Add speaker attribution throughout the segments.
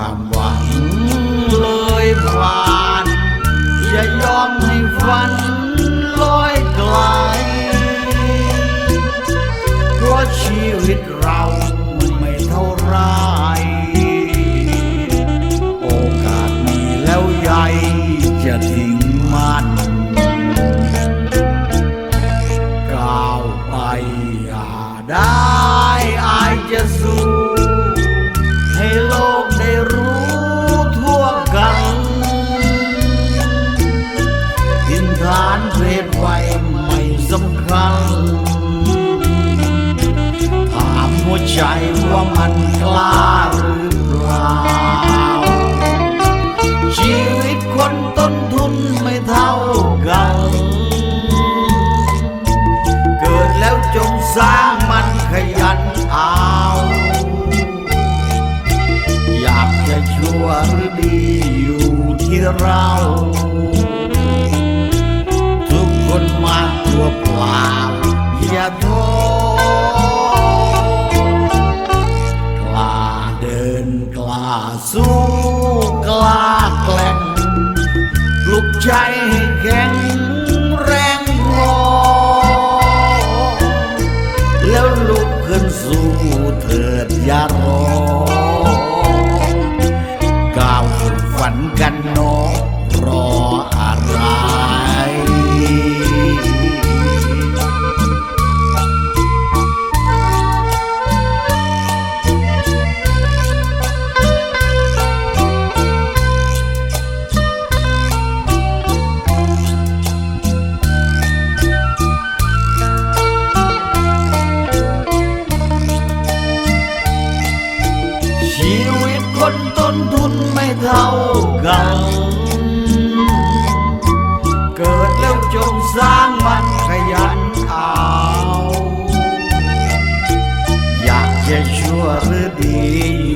Speaker 1: ความหวังเลยผ่านอย่ายอมให้ฝันลอยไกลเพราะชีวิตเราไม่เท่าไรโอกาสมีแล้วใหญ่จะทิ้งมันก้าวไปอย่าได้ สร้างมันขยันเอา อยากจะชั่วหรือดีอยู่ที่เรา ทุกคนมาตัวเปล่าอย่าโทษกล้าเดินกล้าสู้กล้าแกล้งลุกใจให้แข็ง คนต้นทุนไม่เท่ากัน เกิดแล้วจงสร้างมันขยันเอาอยากจะชั่วหรือดี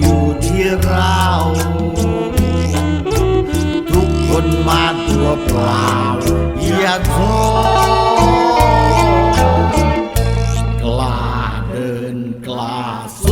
Speaker 1: อยู่ที่เรา ทุกคนมาตัวเปล่า อย่าโทษกล้าเดินกล้าสู้